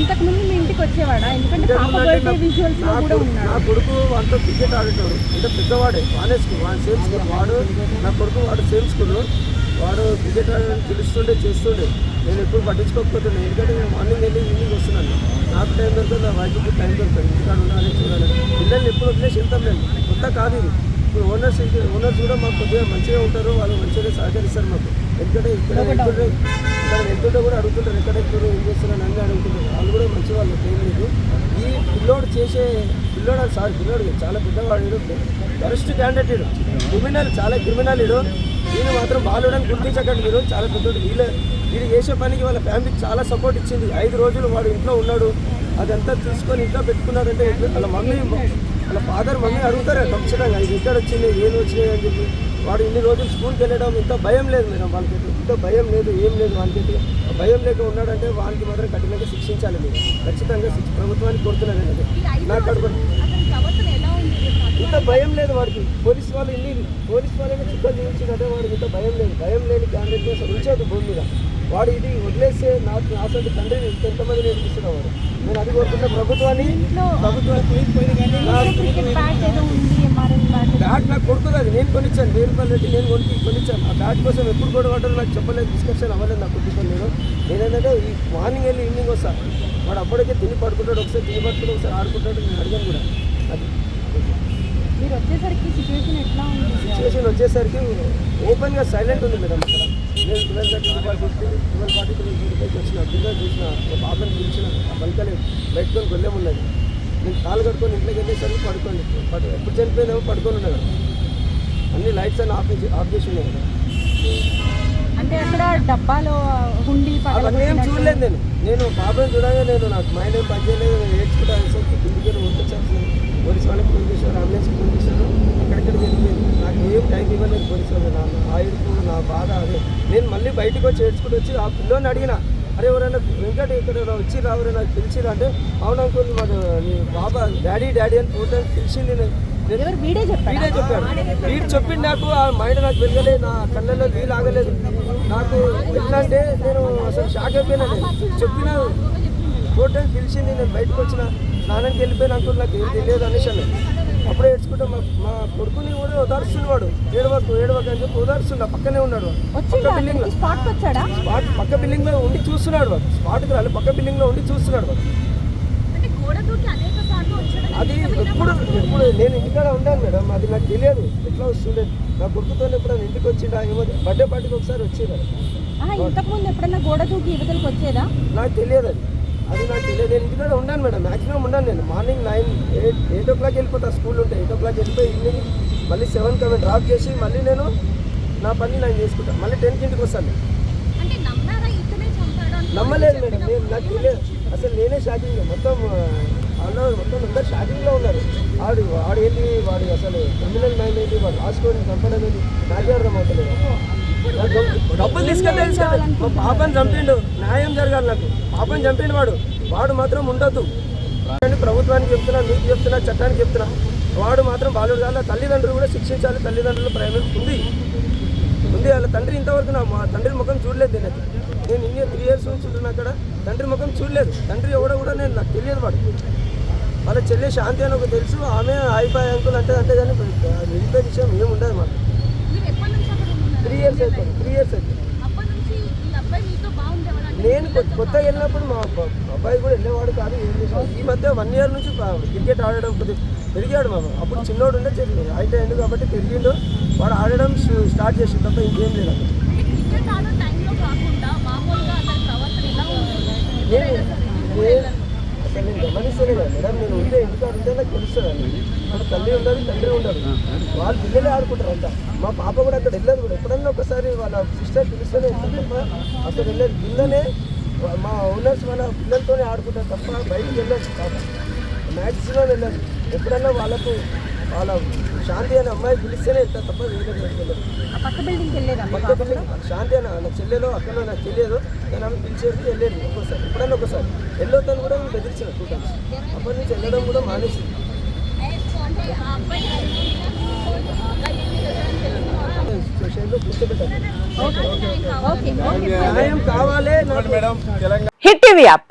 ఇంతకు ముందు మీ ఇంటికి వచ్చేవాడా? ఎందుకంటే పాప బర్త్డే నా- విజువల్స్లో కూడా కొడుకు- ఉన్నాడు. నా కొడుకు వాడితో క్రికెట్ ఆడేటోడు అంటే పెద్దవాడే వానే స్కూల్ వాడి సేమ్ స్కూల్ వాడు నా కొడుకు వాడు సేమ్ స్కూల్ వాడు క్రికెట్ ఆడడానికి పిలుస్తుండే చేస్తుండే. నేను ఎప్పుడు పట్టించుకోకపోతుండే ఎందుకంటే నేను మార్నింగ్ వెళ్ళి ఈవినింగ్ వస్తున్నాను. నాకు టైం దొరకదు నా వైఫ్కి టైం దొరకదు. ఇంటికాడ ఉండాలి చూడాలి. పిల్లల్ని ఎప్పుడు వదిలేసి వెళ్తాం నేను కొత్త కాదు ఇది. ఇప్పుడు ఓనర్స్ ఓనర్స్ కూడా మాకు కొద్దిగా మంచిగా ఉంటారు వాళ్ళు మంచిగా సహకరిస్తారు మాకు. ఎందుకంటే ఇక్కడ ఇక్కడ కూడా అడుగుతుంటారు ఎక్కడ ఏం చేస్తున్నారు అన్నీ అడుగుతుంటారు వాళ్ళు కూడా మంచి వాళ్ళు లేదు ఈ పిల్లోడు చేసే పిల్లోడు సారీ పిల్లోడు చాలా పెద్దవాడు వరస్ట్ క్యాండిడేట్ ఇడు క్రిమినల్ చాలా క్రిమినల్ ఇడు దీన్ని మాత్రం బాలుడని గుర్తించకండి మీరు. చాలా పెద్దోడు. వీళ్ళ వీళ్ళు చేసే పనికి వాళ్ళ ఫ్యామిలీకి చాలా సపోర్ట్ ఇచ్చింది. ఐదు రోజులు వాడు ఇంట్లో ఉన్నాడు. అదంతా తీసుకొని ఇంట్లో పెట్టుకున్నారంటే వాళ్ళ మమ్మీ వాళ్ళ ఫాదర్ మమ్మీ అడుగుతారు ఖచ్చితంగా. ఇది ఇక్కడ వచ్చింది? ఏం వచ్చినాయి అని చెప్పి. వాడు ఇన్ని రోజులు స్కూల్కి వెళ్ళడం ఇంత భయం లేదు మేడం వాళ్ళకి ఇంత భయం లేదు ఏం లేదు వాళ్ళకి భయం లేక ఉన్నాడంటే వాళ్ళకి మాత్రం కఠినంగా శిక్షించాలి మీరు. ఖచ్చితంగా ప్రభుత్వానికి కోరుతున్నాను నేను. నాకు ఇంత భయం లేదు వాడికి. పోలీస్ వాళ్ళు ఇన్ని పోలీస్ వాళ్ళని చుక్కలు చూపించిందంటే వాడికి ఇంత భయం లేదు. భయం లేని క్యాండిడేట్ అసలు ఉంచదు భూమి మీద. వాడు ఇది వదిలేస్తే నాకు నా సొంత తండ్రిని ఇంకెంతమంది నేర్పిస్తున్నాడు వాడు? నేను అది కోరుకుంటే ప్రభుత్వాన్ని బ్యాట్ నాకు కొడుతుంది అది నేను కొనిచ్చాను. రూపాయలు పెట్టి నేను కొనికి కొనిచ్చాను. ఆ బ్యాట్ కోసం ఎప్పుడు గొడవ పడ్డారో నాకు చెప్పలేదు డిస్కషన్ అవ్వలేదు నాకు కుటుంబం నేను. నేనేంటంటే ఈ మార్నింగ్ వెళ్ళి ఈవినింగ్ వస్తా. వాడు అప్పటికే తిని పడుకుంటాడు ఒకసారి తిని పడుకుంటాడు ఒకసారి ఆడుకుంటాడు నేను అడిగాను కూడా. అది. మీరు వచ్చేసరికి సిచ్యువేషన్ ఎట్లా ఉంది? సిచ్యువేషన్ వచ్చేసరికి ఓపెన్గా సైలెంట్ ఉంది మేడం అక్కడ. నేను twelve thirty twelve fifty twelve forty three పైకి వచ్చిన డిన్నర్ చూసిన ఒక పాపని పిలిచిన ఆ బంకలే బయటకొని గొల్లెం ఉన్నది నేను కాలు కట్టుకొని ఇంట్లోకి వెళ్ళేసరికి పడుకోండి. పడు- ఎప్పుడు చనిపోయినామో పడుకొని ఉన్నాడు అన్ని లైట్స్ అన్ని ఆఫ్ చేసి ఆఫ్ చేసి ఉన్నాయి కదా. అంటే అక్కడ డబ్బాలో హుండీ అవన్నీ ఏం చూడలేదు నేను. నేను పాపని చూడగా నేను నాకు మైండ్ ఏం పనిచేయలేదు నేను ఏడ్చుకుంటా అనేసరికి ఇంటికి వచ్చేసాను పోలీస్ వాళ్ళకి ఫోన్ చేశారు అంబులెన్స్కి ఫోన్ చేశారు అక్కడిక్కడికి వెళ్ళిపోయింది. నాకు ఏం టైం ఇవ్వలేదు పోలీస్ వాళ్ళు నా ఏడుపు నా బాధ అదే. నేను మళ్ళీ బయటకు వచ్చి ఏడ్చుకుంటూ వచ్చి ఆ పిల్లోని అడిగిన అరే ఎవరైనా వెంకట ఇక్కడ వచ్చి రావరే నాకు పిలిచిరా? అంటే అవును అంకుల్ వాడు నీ బాబా డాడీ డాడీ అని ఫోటో పిలిచింది నేను. వీడే చెప్పాడు? వీడే చెప్పింది నాకు ఆ మైండ్ నాకు వెళ్ళలేదు నా కళ్ళల్లో నీళ్ళు ఆగలేదు. నాకు ఎట్లా అంటే నేను అసలు షాక్ అయిపోయినా చెప్పిన ఫోటో పిలిచింది నేను బయటకు వచ్చిన స్నానానికి వెళ్ళిపోయిన అంకుల్ నాకు ఏం తెలియదు అనేసి. అప్పుడే ఏడ్చుకుంటా మా మా కొడుకుని కూడా ఓదార్స్తుంది వాడు. ఏడవకు ఏడవకు అని చెప్పి ఓదార్స్తుండ పక్కనే ఉన్నాడు. పక్క బిల్డింగ్ స్పాట్ పక్క బిల్డింగ్లో ఉండి చూస్తున్నాడు వాడు. స్పాట్కి రాలి పక్క బిల్డింగ్లో ఉండి చూస్తున్నాడు వాడు. అది ఎప్పుడు ఎప్పుడు నేను ఇంటికాడ ఉన్నాను మేడం. అది నాకు తెలియదు. ఎట్లా వస్తుండే? నా కొడుకుతో ఎప్పుడైనా ఇంటికి వచ్చిండా? ఏమో బర్త్డే పార్టీకి ఒకసారి వచ్చిండు? ఆహా, ఇంతకుముందు ఎప్పుడన్నా గోడ దూకి యువతలకు వచ్చేదా? నాకు తెలియదు అది. అది నాకు తెలియదు. నేను ఇంటికాడ ఉన్నాను మేడం. మ్యాక్సిమం ఉన్నాను నేను. Morning nine eight eight o'clock వెళ్ళిపోతా స్కూల్ ఉంటే. ఎయిట్ ఓ క్లాక్ వెళ్ళిపోయి ఈవినింగ్ మళ్ళీ సెవెన్ కవి డ్రాప్ చేసి మళ్ళీ నేను నా పని నేను చేసుకుంటాను మళ్ళీ టెన్కి ఇంటికి వస్తాను. నమ్మలేదు మేడం. నేను నాకు తెలియదు. అసలు నేనే షాకింగ్. మొత్తం అన్న మొత్తం అందరు షాకింగ్లో ఉన్నారు. ఆడు వాడు ఏంటి వాడు అసలు క్రిమినల్ మైండ్ ఏంటి? వాడు రాసుకొని చంపడం ఏంటి? నాకే అర్థం అవుతలేదు డబ్బులు తీసుకెళ్తే తీసుకెళ్ళి మా పాపని చంపిండు. న్యాయం జరగాలి నాకు. పాపని చంపిండు వాడు. వాడు మాత్రం ఉండొద్దు. ప్రభుత్వానికి చెప్తున్నా నీకు చెప్తున్నా చట్టానికి చెప్తున్నా. వాడు మాత్రం బాలుడు కాదు తల్లిదండ్రులు కూడా శిక్షించాలి. తల్లిదండ్రులు ప్రేమ ఉంది. ఉంది. వాళ్ళ తండ్రి ఇంతవరకు నా మా తండ్రి ముఖం చూడలేదు నేను నేను ఇన్ని త్రీ ఇయర్స్ నుంచి ఉంటున్నా అక్కడ. తండ్రి ముఖం చూడలేదు. తండ్రి ఎవడో కూడా నేను నాకు తెలియదు వాడు. వాళ్ళ చెల్లె శాంతి అని ఒక తెలుసు. ఆమె అయిపోయి అంకుల్ అంటే అంటే కానీ మిగతా విషయం ఏం ఉండదు మాకు. త్రీ ఇయర్స్ అయిపోయింది. త్రీ ఇయర్స్ అయిపోయింది. నేను కొ- కొత్తగా వెళ్ళినప్పుడు మా అబ్బ- అబ్బాయి కూడా వెళ్ళేవాడు కాదు. ఈ మధ్య వన్ ఇయర్ నుంచి క్రికెట్ ఆడడం కొద్దిగా పెరిగాడు మా అప్పుడు చిన్నోడు ఉండే చెల్లి హైట్ అయింది కాబట్టి పెరిగిండు. వాడు ఆడడం స్టార్ట్ స్టార్ట్ చేసిండు. తప్ప ఇంకేం లేదు అక్కడ నేను నేను అసలు నేను గమనిస్తలే కదా మేడం నేను ఉంటే ఇంటికాడ ఉంటే నాకు తెలుస్తుంది ఇప్పుడు తల్లి ఉండదు తండ్రి ఉండదు వాళ్ళు పిల్లలే ఆడుకుంటారు అంతా మా పాప కూడా అక్కడ వెళ్ళదు కూడా ఎప్పుడన్నా ఒకసారి వాళ్ళ సిస్టర్ పిలిస్తేనే వెళ్తారు తప్ప అసలు వెళ్ళదు కిందనే మా ఓనర్స్ వాళ్ళ పిల్లలతోనే ఆడుకుంటారు తప్ప బయటికి వెళ్ళదు పాప మ్యాక్సిమం వెళ్ళదు ఎప్పుడన్నా వాళ్ళకు వాళ్ళ శాంతి అనే అమ్మాయి పిలిస్తేనే వెళ్తారు తప్ప వేరే పక్క బిల్డింగ్కి వెళ్ళేదా పక్క? బిల్డింగ్ శాంతి అన్న నా చెల్లెలో అక్కలో నాకు తెలియదు. నేను ఆమె పిలిచేసి వెళ్ళేది ఒక్కోసారి ఎప్పుడన్నా ఒకసారి వెళ్ళొద్దని కూడా నేను బెదిరించిన టూ టైమ్స్ అప్పటి నుంచి వెళ్ళడం కూడా మానేసింది. Hit TV app.